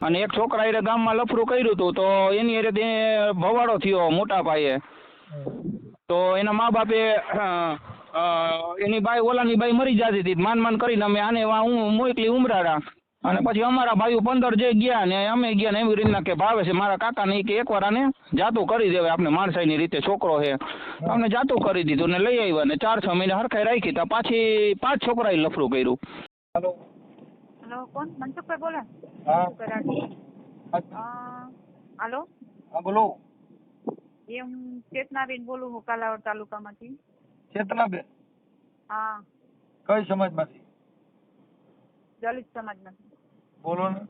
અને એક છોકરા એ ગામમાં લફરું કર્યું હતું, તો એની અરે ભવાડો થયો મોટા પાયે. તો એના મા બાપે એની બાઈ, ઓલાની બાઈ મરી જતી હતી. માન માન કરીને અમે આને હું મોકલી ઉમરાડા અને પછી અમારા ભાઈઓ પંદર જે ગયા ને અમે ગયા ને એવી રીતના કે ભાવે છે. મારા કાકાને ઈ કે એકવાર આને જાતું કરી દેવાય. આપણે માણસાઈની રીતે છોકરો છે. અમને જાતું કરી દીધું ને લઈ આવ્યા ને ચાર છ મહિને હરખાઈ રાખી તા પાછી પાંચ છોકરાએ લફરું કર્યું. હાલો કોણ? મનસુખભાઈ બોલે? હા. હાલો. હા બોલો. એ હું ચેતનાબેન બોલું હું કાલાવડ તાલુકામાંથી. ચેતનાબેન? હા. કઈ સમાજમાંથી? દલિત સમાજમાંથી. બોલો ને.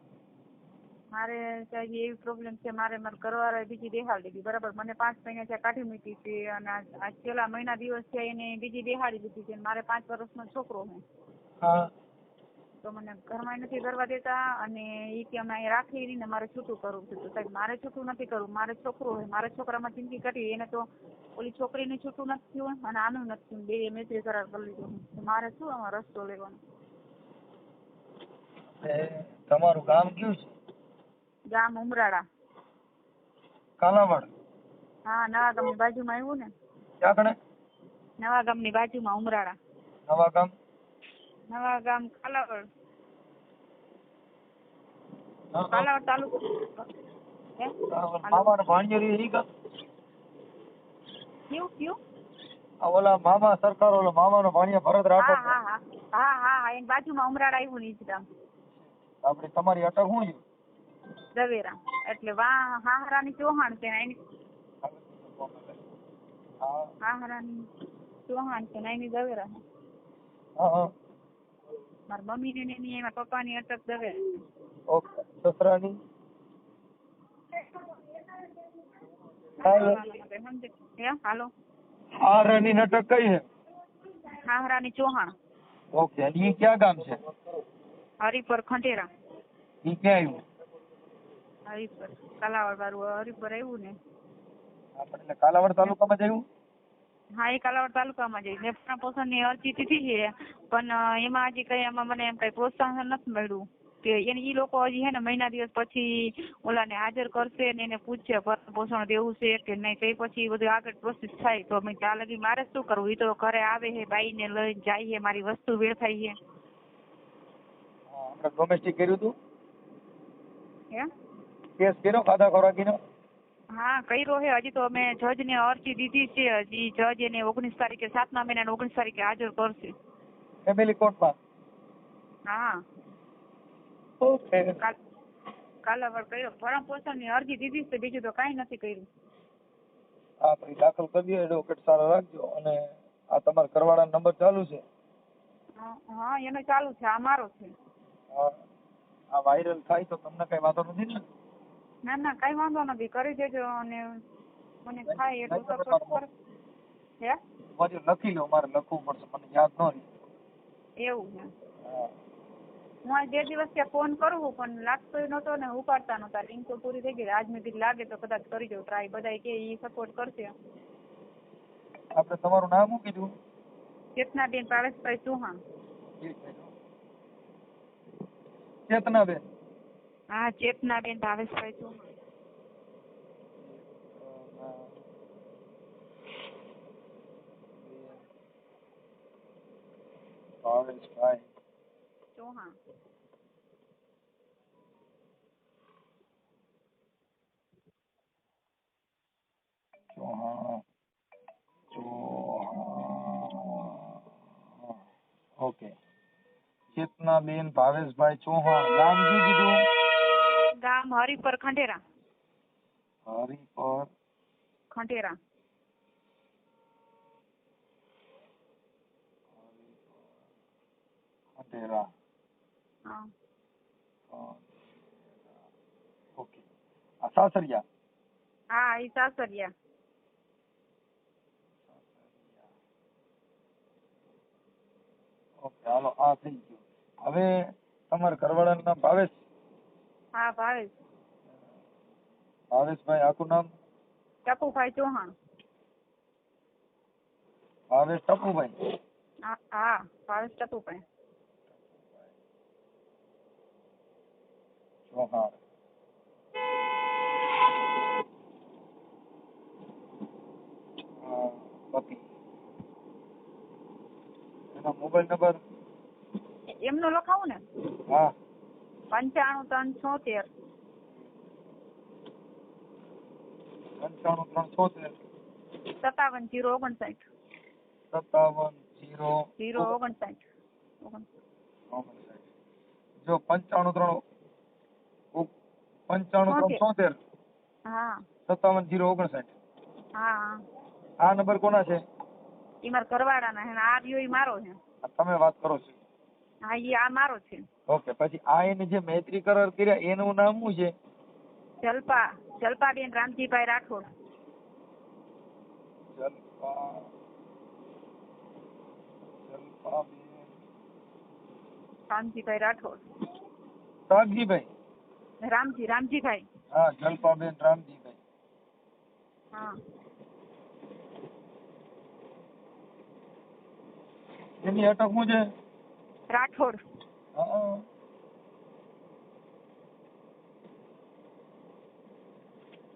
મારે સાહેબ એવી પ્રોબ્લેમ છે મારે મારા ઘરવાળાએ બીજી દેહાડી દીધી બરાબર? મને પાંચ મહિના ત્યાં કાઢી મૂકી હતી અને આજ છેલ્લા મહિના દિવસ છે એને બીજી દેહાડી દીધી છે મારે પાંચ વર્ષનો છોકરો છે. હા. તો મને ઘરમાં નથી કરવા દેતા અને એ કે અમે અહીંયા રાખી રહીને મારે છૂટું કરવું છે. તો સાહેબ મારે છૂટું નથી કરવું. મારે છોકરો હોય મારા છોકરામાં જિંદગી કાઢી એને તો ઓલી છોકરીને છૂટું નથી થયું અને આનું નથી થયું. બે મૈત્રી કરાર કરી લીધો મારે શું આમાં રસ્તો લેવાનો? તમારું ગામ કયું છે? ગામ ઉમરાળા. કાલાવાડ. હા નવા ગામની બાજુમાં આવ્યું ને. ક્યાં કણે નવા ગામની બાજુમાં ઉમરાળા. નવા ગામ? નવા ગામ કાલાવડ. કાલાવડ તાલુકો. હે? હા, ઈ ગામ. કયું કયું? આ ઓલા મામા સરકાર ઓલા મામાનો ભાણિયા ભરત રાઠોડ. હા હા. હા હા હા. એની બાજુમાં ઉમરાળા આવ્યું ને ઈ ગામ. આપણે તમારી અટક હું છે દવેરા એટલે વા હાહરાની ચૌહાણ છે એની. હા. હાહરાની ચૌહાણ છે એની દવેરા છે હા હા. મારા મમ્મી ને એની એમાં પપ્પાની અટક દવે. ઓકે. સસરાની? હાલો. હે હારાની અટક કઈ છે? હાહરાની ચૌહાણ. ઓકે અને ઈ ક્યાં ગામ છે? હરિપર ખંડેરા. ઈ ક્યાં આવ્યું હરિપર. કાલાવડ વાળું હરિપર આવ્યું ને. આપણે કાલાવાડ તાલુકામાં જયું હા એ કાલાવડ તાલુકામાં મેં પણ પોષણની અરજી દીધી છે. પણ એમાં હજી કઈ એમાં મને એમ કઈ પ્રોત્સાહન નથી મળ્યું. કે એને ઈ લોકો હજી હે ને મહિના દિવસ પછી ઓલાને હાજર કરશે ને એને પૂછશે પોષણ દેવું છે કે નહીં. તો પછી બધું આગળ પ્રોસેસ થાય. તો અમે ત્યાં લગી મારે શું કરવું? એ તો ઘરે આવે છે બાઈને લઈને જાય છે મારી વસ્તુ વેડફાઈ હા, ડોમેસ્ટિક કર્યું હતું કેસ કર્યો ખાધા ખોરાકીનો? હા કર્યો છે હજી તો અમે જજને અરજી દીધી છે. હજી જજ એને ઓગણીસ તારીખે સાતમા મહિનાની ઓગણીસ તારીખે હાજર કરશે. ફેમિલી કોર્ટમાં હા. ઓકે કાલ કાલાવડ કર્યો. ભરણ પોષણની અરજી દીધી છે બીજું તો કાંઈ નથી કર્યું. હા ભાઈ દાખલ કરી એડવોકેટ સારો રાખજો. અને આ તમારા ઘરવાળાનો નંબર ચાલુ છે? હા, હા એનો ચાલુ છે આ મારો છે. હા. આ વાયરલ થાય તો તમને કઈ વાંધો નથી ને? ના ના કઈ વાંધો નથી. કરી દેજો અને મને થાય એટલું સપોર્ટ કર હે? મારી લખી લો મારે લખવું પડશે મને યાદ ન રહી. એવું છે. હું. આ બે દિવસ ત્યાં ફોન કરું પણ લાગતો નતો ને ઉપાડતા નતા લિંક તો પૂરી થઈ ગઈ આજ મેં કીધું લાગે તો કદાચ કરી દઉં ટ્રાય બધા કે એ સપોર્ટ કરશે. આપણે તમારું નામ શું કીધું? ચેતનાબેન પારસભાઈ ચૌહાણ. ચેતનાબેન. હા ચેતનાબેન ભાવેશભાઈ ચૌહાણ. ભાવેશભાઈ. ચૌહાણ. ચૌહાણ. ઓકે. ચેતનાબેન ભાવેશભાઈ ચૌહાણ. નામ શું કીધું. ગામ હરિપર ખંડેરા. હરિપર ખંડેરા. ખંડેરા. હા. ઓકે. આ સાસરિયા? હા એ સાસરિયા. ઓકે હાલો આ થઈ ગયું. હવે તમારા કરવાડાના ભાવેશ? હા ભાવેશ. ભાવેશભાઈ આખું નામ? ટપુભાઈ ચૌહાણ. ભાવેશ ટપુભાઈ? હા ભાવેશ ટપુભાઈ. ચૌહાણ. પતિ. એનો મોબાઈલ નંબર? એમનો લખાવું ને. હા. પંચાણું ત્રણ છોતેર. પંચાણું ત્રણ છોતેર. સત્તાવન જીરો ઓગણસાઠ. સત્તાવન જીરો જીરો ઓગણસાઠ. ઓગણ- જો પંચાણું ત્રણ પંચાણું ત્રણ છોતેર. હા. સત્તાવન જીરો ઓગણસાઠ. હા. આ નંબર કોના છે? ઈ મારા ઘરવાળાના છે આ રહ્યો ઈ મારો છે. તમે વાત કરો છો. હા ઈ આ મારો છે. ઓકે પછી આ એને જે મૈત્રી કરાર કર્યા એનું નામ શું છે? જલપા જલપાબેન રામજીભાઈ રાઠોડ. જલપા જલપાબેન. રામજીભાઈ રાઠોડ. રામજીભાઈ? રામજી રામજીભાઈ. હા જલપાબેન રામજીભાઈ. હા. એની અટક શું છે? રાઠોડ. હા.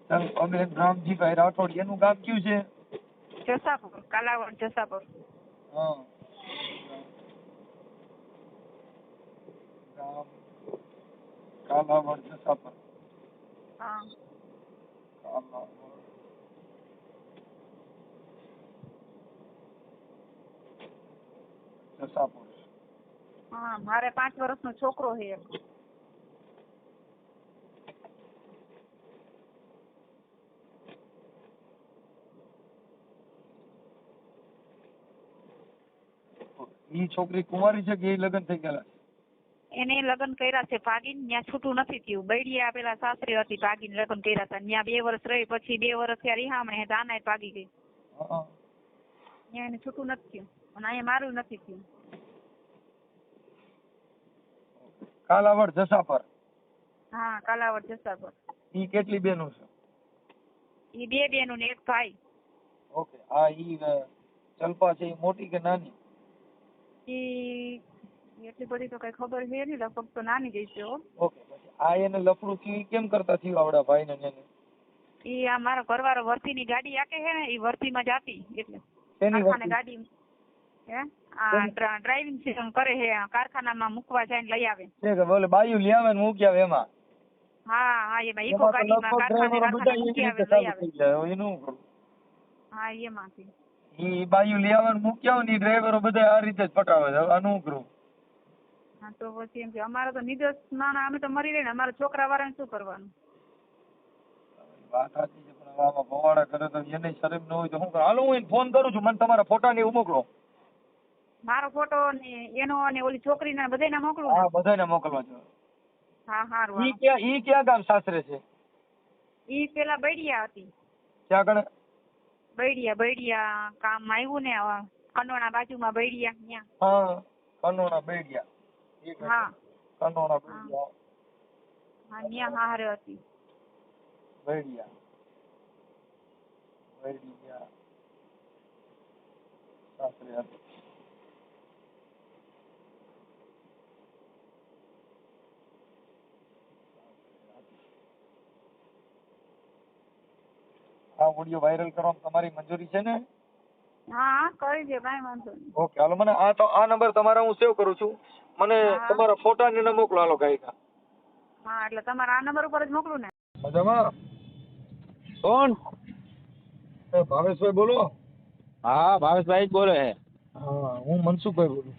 જલપાબેન રામજીભાઈ રાઠોડ એનું ગામ કયું છે? જસાપુર કાલાવડ જસાપુર. હા. ગામ કાલાવડ જસાપુર. હા. કાલાવડ જસાપુર. હા મારે પાંચ વર્ષનો છોકરો છે એક. ઈ છોકરી કુંવારી છે કે એ લગ્ન થઈ ગયેલા? એને લગ્ન કર્યા છે ભાગીને ત્યાં છૂટું નથી થયું. બૈડિયા પેલા સાસરી હતી ભાગીને લગ્ન કર્યા હતા. ત્યાં બે વર્ષ રહી પછી બે વર્ષ ત્યાં રિહામણે દાના ભાગી ગઈ. ત્યાં એને છૂટું નથી થયું. અને અહીંયા મારું નથી થયું. કાલાવડ જસાપર. હા કાલાવડ જસાપર. ઈ કેટલી બેનો છે? ઈ બે બેનો ને એક ભાઈ. ઓકે આ ઈ અ, છે ઈ મોટી કે નાની? ઈ એટલી બધી તો કઈ ખબર છે નહીં લગભગ તો નાની જ છે ઓકે પછી આ એને લફડું થયું કેમ કરતા થયું આવડા ભાઈ ને એને? ઈ આ મારો ઘરવાળો વર્તીની ગાડી આકે છે ને ઈ વર્તીમાં જાતી એટલે ગાડી હે? ડ્રાઇવિંગ સિસ્ટમ કરે છે કારખાનામાં મૂકવા જાય ને લઈ આવે. છે કે બોલે બાયું લઈ આવે ને મૂકી આવે એમાં. હા હા એમાં ઇકો એમાં તો ગાડીમાં કારખાને કારખાને મૂકી આવે ને લઈ આવે. એનું હા એમાંથી. ઈ બાયું લઈ આવે ને મૂકી આવે ને ડ્રાઈવરો બધા આ રીતે જ પટાવે છે આનું કરું હા તો પછી એમ કે અમારે તો નિર્દોષ ના અમે તો મરી રહીને અમારા છોકરા વાળાને શું કરવાનું? વાત સાચી છે પણ આમાં ભવાડા કરે તો એને શરમ ન હોય તો કરું? હાલો હું ફોન કરું છું મને તમારા ફોટા ને મોકલો. મારો ફોટો ને એનો અને ઓલી છોકરીના બધાયના મોકલું હા ને મોકલવા છો. હા હારું ઈ ક્યાં ઈ ક્યાં ગામ સાસરે છે? ઈ પેલા બૈડિયા હતી. ક્યાં આગળ બૈડિયા બૈડિયા કામ આવ્યું ને કનોણા બાજુમાં બૈડિયા ત્યાં. હા કનોણા બેડિયા. હા. કનોણા બૈડિયા. હા ત્યાં હારે હતી. બૈડિયા. બૈડિયા. સાસરે હતી. આ ઓડિયો વાયરલ કરવામાં તમારી મંજૂરી છે ને? હા હા કરી દે કાંઈ વાંધો નહીં. ઓકે હાલો મને આ તો આ નંબર તમારા હું સેવ કરું છું. મને તમારા ફોટા ને મોકલો હાલો ગાયકા. હા એટલે તમારા આ નંબર ઉપર જ મોકલું ને? મજામાં? કોણ? એ ભાવેશભાઈ બોલો. હા ભાવેશભાઈ જ બોલે છે. હા હું મનસુખભાઈ બોલું.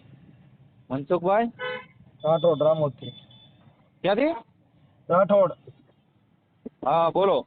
મનસુખભાઈ? રાઠોડ રામોદથી. ક્યાંથી? રાઠોડ. હા બોલો.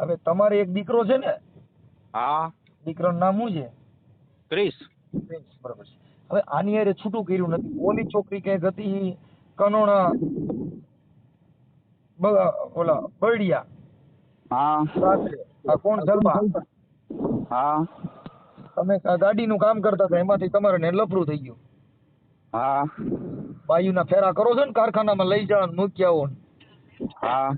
હવે તમારે એક દીકરો છે ને? હા. દીકરાનું નામ શું છે? ક્રિસ. ક્રિસ બરાબર છે. હવે આની હારે છૂટું કર્યું નથી. ઓલી છોકરી ક્યાંક હતી? કનોણા ઓલા બળિયા હા. સાસરે આ કોણ? જલપા હા. તમે ગાડીનું કામ કરતા હતા એમાંથી તમારે ને લફરું થઈ ગયું. હા. બાયુના ફેરા કરો છો ને કારખાનામાં લઈ જવાનું મૂકી આવો હા.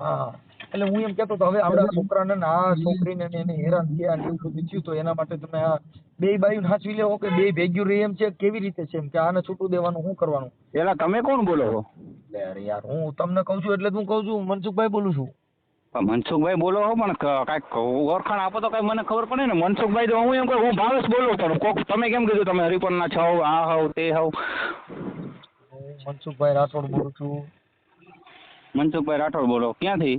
હા. એટલે હું એમ કેતો હવે આપણા છોકરાને ને આ છોકરીને એને હેરાન થયા ને એવું બધું થયું તો એના માટે તમે આ બે બાયું હાચવી લેવો કે બે ભેગ્યું રહી એમ છે? કેવી રીતે છે એમ? કે આને છૂટું દેવાનું શું કરવાનું? એલા તમે કોણ બોલો છો? અરે યાર હું તમને કહું છું એટલે હું કહું છું મનસુખભાઈ બોલું છું. મનસુખભાઈ બોલો હો પણ કઈ કાંઈક ઓળખાણ આપો તો કાંઈ મને ખબર પડે ને. મનસુખભાઈ તો હું એમ કહું હું ભાવેશ બોલું પણ કોક તમે કેમ કીધું તમે હરિપનના છો આ હોવ તે હોવ? હું મનસુખભાઈ રાઠોડ બોલું છું. મનસુખભાઈ રાઠોડ બોલો ક્યાંથી?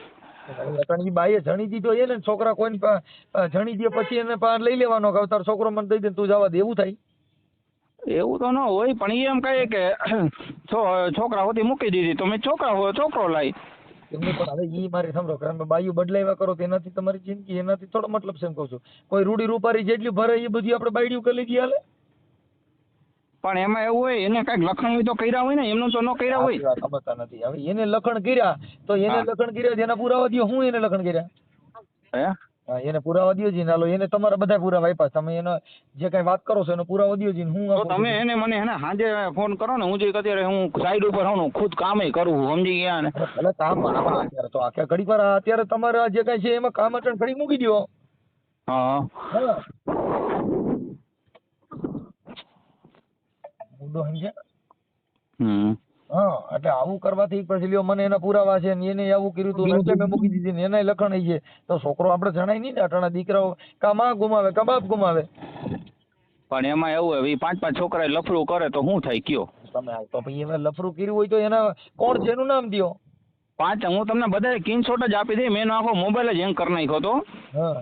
કારણ કે બાઈએ જણી દીધો એને છોકરા કોઈને જણી દે પછી એને પાર લઈ લેવાનો કે તારો છોકરો મને દઈ દે તું જવા દે. એવું થાય? એવું તો ન હોય પણ એમ કહે કે છોકરા હોતી મૂકી દીધી. તો મેં છોકરા હોય છોકરો લાવી એમને પણ હવે ઈ મારી સમજો કે તમે બાયું બદલાવ્યા કરો તો એનાથી તમારી જિંદગી એનાથી થોડો મતલબ છે એમ કહું છું. કોઈ રૂડી રૂપારી જેટલી ભરે એ બધી આપણે બાયડીયું કરી લીધી હાલે. પણ એમાં એવું હોય એને કંઈક લખણ હોય તો કર્યા હોય ને એમનું તો ન કર્યા હોય. સમજતા નથી. હવે એને લખણ કર્યા તો એને લખણ કર્યા એના પુરાવા દ્યો હું એને લખણ કર્યા? હે? એને પુરાવા દ્યો જી નાલો એને તમારા બધા પુરાવા આપ્યા તમે એનો જે કઈ વાત કરો છો એનો પુરાવા દ્યો જી હું તો તમે એને. મને હે ને સાંજે ફોન કરો ને હું જે અત્યારે હું સાઈડ ઉપર હોઉં ખુદ કામે કરું સમજી ગયા ને. એટલે કામ અત્યારે તો આખા ઘડી પર અત્યારે તમારા જે કઈ છે એમાં કામ અટણ ઘડી મૂકી દો હા. મુદ્દો સમજ્યા? હા એટલે આવું કરવાથી પછી લ્યો મને એના પુરાવા છે ને એને આવું કર્યું હતું એટલે મેં મૂકી દીધી ને એનાય લખણ છે તો છોકરો આપણે જણાય નહીં ને અટાણા દીકરાઓ કા માં ગુમાવે કા બાપ ગુમાવે. પણ એમાં એવું હોય પાંચ પાંચ છોકરા લફડું કરે તો શું થાય કયો? તમે તો ભાઈ એમાં લફરું કર્યું હોય તો એના કોણ છે એનું નામ દિયો? પાંચ હું તમને બધા સ્ક્રીનશોટ જ આપી દઈ મેં એનો આખો મોબાઈલ જ હેંગ કરી નાખ્યો હતો. હા.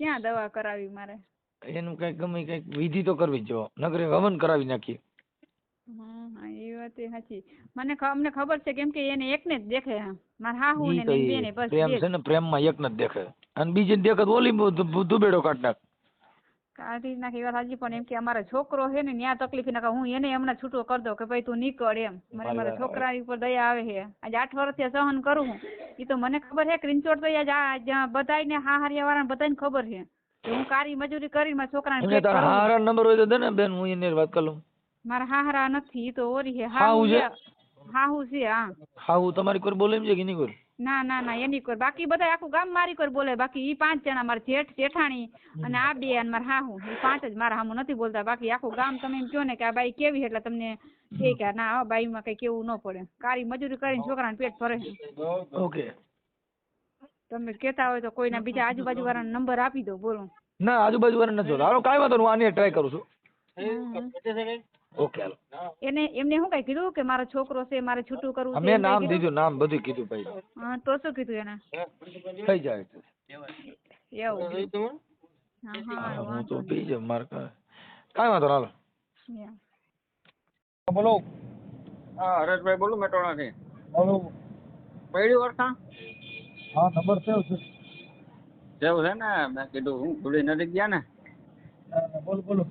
ક્યાં દવા કરાવી મારે? એનું કઈ ગમે કંઈક વિધિ તો કરવી જ જો નગરે હવન કરાવી નાખીએ. હા હા એ વાત સાચી. મને અમને ખબર છે કેમ કે એને એકને જ દેખે હા. મારા હાહુ ને બેને બસ પ્રેમ. છે ને પ્રેમમાં એકને જ દેખે. અને બીજી દેખત ઓલી દુબેડો કાઢ નાખ. કાઢી નાખી વાત સાચી પણ એમ કે અમારો છોકરો છે ને ત્યાં તકલીફ ના હું એને હમણાં છૂટો કરી દઉં કે ભાઈ તું નીકળ એમ. મને મારા છોકરા ઉપર દયા આવે છે. આજે આઠ વર્ષથી સહન કરું હું. એ તો મને ખબર છે ક્રિંચોડ તો આજ જ્યાં હા હારિયા વાળાને બધાને ખબર છે. કે હું કારી મજૂરી કરીને મારા છોકરાને તારા હારા નંબર હોય તો દે ને બેન હું એને વાત કરી. લઉં મારા હારા નથી એ તો ઓરી છે. હાહુ છે? હાહુ છે હા. હા હું તમારી કોઈ બોલે એમ છે કે નહીં કોઈ? ના ના ના એની કોર. બાકી બધા આખું ગામ મારી કોર બોલે. બાકી ઈ પાંચ જણા મારા જેઠ જેઠાણી અને આ બે અને મારા હાહુ. ઈ પાંચ જ મારા હામું નથી બોલતા. બાકી આખું ગામ તમે એમ કહો ને કે આ બાઈ કેવી એટલે તમને કે કે ના આ બાઈમાં કઈ કેવું ન પડે. કારી મજૂરી કરીને છોકરાને પેટ ભરે ઓકે. તમે કહેતા હોય તો કોઈના બીજા આજુબાજુ વાળાનો નંબર આપી દો બોલો. ના આજુબાજુ વાળા નથી જોતા. હાલો કાંઈ વાંધો હું આની ટ્રાય કરું છું. Okay hello. એને એમને શું કઈ કીધું કે મારો છોકરો છે મારે છૂટું કરવું હા, છે મેં એમ કાંઈ નામ કીધું? દીધું નામ બધું કીધું ભાઈ. હા તો શું કીધું એને? થઈ જાય એવું. હા હા હા, હું વાંધો તો પી જાઉં મારે કાંઈ કાંઈ વાંધો નહીં, હાલો નહીં. બોલો. હા હરેશભાઈ બોલું મેટોણાથી બોલો. પહેલી વર્ષા હા નંબર સેવ છે. જેવું છે ને? મેં કીધું હું ભૂલી નથી ગયા ને બોલો બોલો.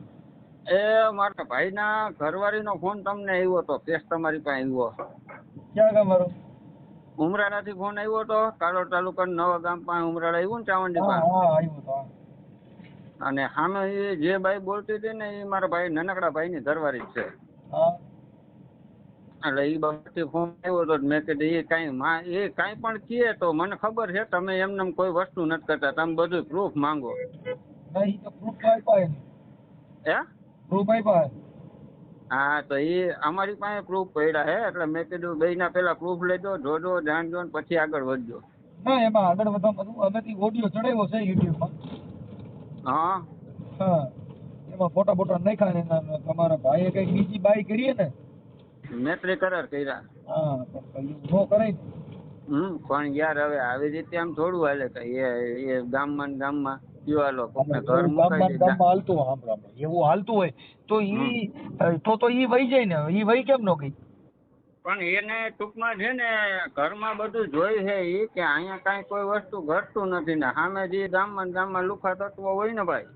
એ મારા ભાઈના ઘરવાળીનો ફોન તમને આવ્યો હતો કેસ તમારી પાસે આવ્યો ક્યાં ગામ મારો ઉમરાળાથી ફોન આવ્યો હતો કાલોડ તાલુકાનું નવા ગામ પાસે ઉમરાળા આવ્યું ને ચાવંડી પાસે. અને સામે એ જે બાઈ બોલતી હતી ને એ મારા ભાઈ નાનકડા ભાઈની ઘરવાળી છે. એટલે એ બાબતથી ફોન આવ્યો હતો મેં કીધું એ કાંઈ માં એ કાંઈ પણ કહે તો મને ખબર છે તમે એમને એમ કોઈ વસ્તુ નથી કરતા તમે બધું પ્રૂફ માંગો. પ્રૂફ હે? પ્રૂફ આપ્યા હા? તો એ અમારી પાસે પ્રૂફ પડ્યા હે એટલે મેં કીધું બે ના પેલા પ્રૂફ લેજો જોજો જાણજો ને પછી આગળ વધજો. ના એમાં આગળ વધવા બધું અમે ઓડિયો ચડાવ્યો છે યુટ્યુબમાં. હા. હા એમાં ફોટા ફોટા નાખ્યા ને તમારા ભાઈએ કઈ બીજી બાઈ કરીએ ને? મેત્રી કરાર કર્યા. હા પણ નો કરાય. હમ પણ યાર હવે આવી રીતે આમ થોડું હાલે કઈ એ એ ગામમાં ગામમાં. એવું હાલતું હોય, સાંભળો, સાંભળો. એવું હાલતું હોય તો ઈ તો તો ઈ વહી જાય ને ઈ વહી કેમ નો ગઈ? પણ એને ટૂંકમાં છે ને ઘરમાં બધું જોઈ છે એ કે અહીંયા કાંઈ કોઈ વસ્તુ ઘટતું નથી ને. સામે જે ગામમાં ગામમાં લુખા તત્વો હોય ને ભાઈ.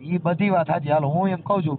ઈ બધી વાત સાચી હાલ હું એમ કહું છું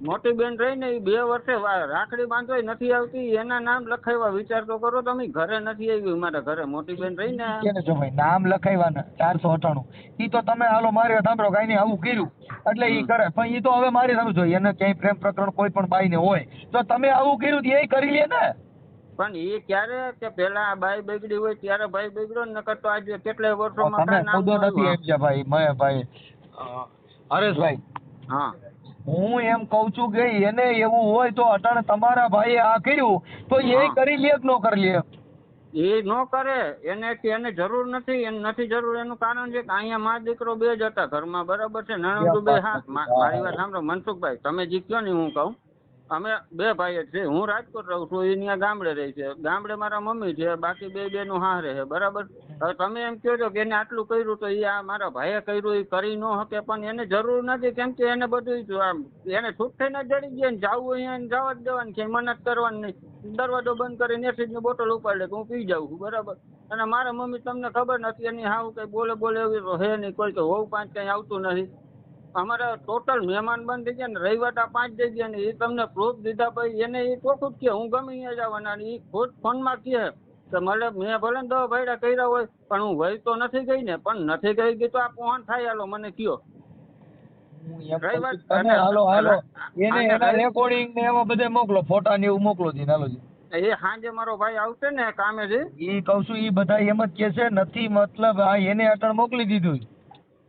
મોટી બેન રહીને એ બે વર્ષે રાખડી બાંધવાય નથી આવતી એના નામ લખાવ્યા વિચાર તો કરો તમે ઘરે નથી આવી મારા ઘરે. મોટી બેન રહી ને જો ભાઈ નામ લખાવ્યા ને ચારસો અઠાણું. ઈ તો તમે હાલો મારી સાંભળો કઈ નહીં આવું કર્યું. એટલે ઈ કરે પણ ઈ તો હવે મારી સામે જોઈએ એને ક્યાંય પ્રેમ પ્રકરણ કોઈ પણ બાઈને હોય તો તમે આવું કર્યું એ કરી લે ને. પણ એ ક્યારે કે પેલા બાઈ બગડી હોય ત્યારે ભાઈ બગડ્યો ને નકર તો આજે કેટલાય વર્ષોમાં તમે ખુદો નથી. એમ છે ભાઈ મેં ભાઈ. હરેશભાઈ. હા. હું એમ કઉ છું કે એને એવું હોય તો અટાણે તમારા ભાઈએ આ કર્યું. તો એ કરી લે કે ન કરી લે? એ નો કરે. એને કે એને જરૂર નથી એને નથી જરૂર. એનું કારણ છે કે અહીંયા મા દીકરો બે જ હતા ઘરમાં. બરાબર છે? નણંદુ બે હા મારી વાત સાંભળો. મનસુખભાઈ તમે જે કયો ને હું કહું. અમે બે ભાઈ છે હું રાજકોટ રહું છું, એ ત્યાં ગામડે રહે છે. ગામડે મારા મમ્મી છે, બાકી બે બેનું હારે છે. બરાબર? હવે તમે એમ કહો છો કે એને આટલું કર્યું તો એ આ મારા ભાઈએ કર્યું, એ કરી ન શકે, પણ એને જરૂર નથી. કેમ કે એને બધું આમ, એને છૂટ થઈને જ જડી ગયા ને જવું અહીંયા જવા જ દેવાનું છે મનત કરવાની નહીં. દરવાજો બંધ કરીને એસિડની બોટલ ઉપાડી કે હું પી જાઉં છું. બરાબર? અને મારા મમ્મી તમને ખબર નથી, એની હાવ કઈ બોલે બોલે એવી હે નહીં. કોઈ કે હોવ પાંચ કઈ આવતું નથી. અમારે ટોટલ મહેમાન બંધ થઈ ગયા ને રહીવાટા પાંચ થઈ ગયા ને એ તમને પ્રૂફ દીધા પછી એને એ ચોખ્ખું જ કે હું ગમે અહીંયા જવાના અને એ ખુદ ફોનમાં કહે કે મને મેં ભલે ને દવા ભાઈડા કર્યા હોય પણ હું વહી તો નથી ગઈ ને પણ નથી ગઈ ગઈ તો આ કોણ થાય હાલો મને કયો. હાલો હાલો એને એના રેકોર્ડિંગ ને એમાં બધે મોકલો ફોટા ને એવું મોકલો હાલો જી. એ સાંજે મારો ભાઈ આવશે ને કામેથી ઈ કહું છું એ બધા એમ જ કે છે નથી મતલબ આ એને અટણ મોકલી દીધું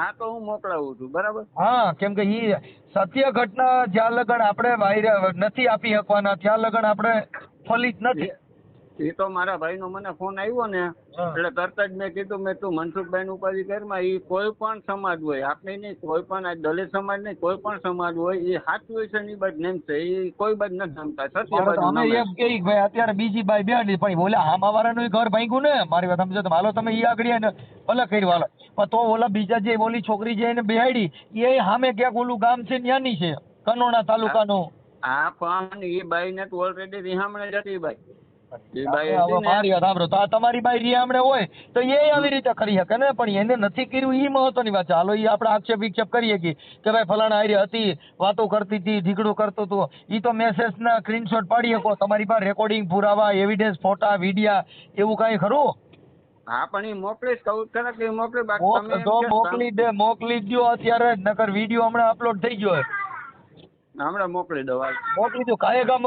ના તો હું મોકલાવું છું બરાબર? હા કેમ કે ઈ સત્ય ઘટના જ્યાં લગન આપણે વાયર નથી આપી શકવાના ત્યાં લગન આપણે ફલિત નથી. એ તો મારા ભાઈનો મને ફોન આવ્યો ને એટલે તરત જ મેં કીધું મેં તું મનસુખભાઈ નું ઉપાધિ કરમાં એ કોઈ પણ સમાજ હોય આપણે નહીં કોઈ પણ દલિત સમાજ નહીં કોઈ પણ સમાજ હોય એ સાચું છે ની એ બાદ નેમ છે એ કોઈ બાદ નથી નમતા સત્ય અમે એમ કે ભાઈ અત્યારે બીજી બાઈ બેઠી પણ બોલે હામા વાળાનું ઘર ભાંગ્યું ને મારી વાત સમજો તો હાલો તમે ઈ આગળ ને ભલે કર્યું હાલો પણ તો ઓલા બીજા જે ઓલી છોકરી જે એને બિહાડી એ સામે ક્યાંક ઓલું ગામ છે ન્યાની છે કનોણા તાલુકાનું. હા પણ એ બાઈ ને તો ઓલરેડી રિહામણે જતી બાઈ. એ તમારી બાઈ રિયામણે હોય તો એ આવી રીતે કરી શકે ને પણ એને નથી કર્યું ઈ મહત્વની વાત છે. હાલો એ આપણે આક્ષેપ વિક્ષેપ કરીએ કે કે ભાઈ ફલાણા હારી હતી વાતો કરતી હતી ઝીગડું કરતો હતો. એ તો મેસેજ ના સ્ક્રીનશોટ પાડી શકો. તમારી પાસે રેકોર્ડિંગ પુરાવા એવિડન્સ ફોટા વિડિયા એવું કાંઈ ખરું? હા પણ એ મોકલીશ કહું છે ખરા કે મોકલી બાકી તમે તો મોકલી દે મોકલી દો અત્યારે નકર વીડિયો હમણાં અપલોડ થઈ ગયો હમણાં મોકલી દઉં. મોકલી દો કામ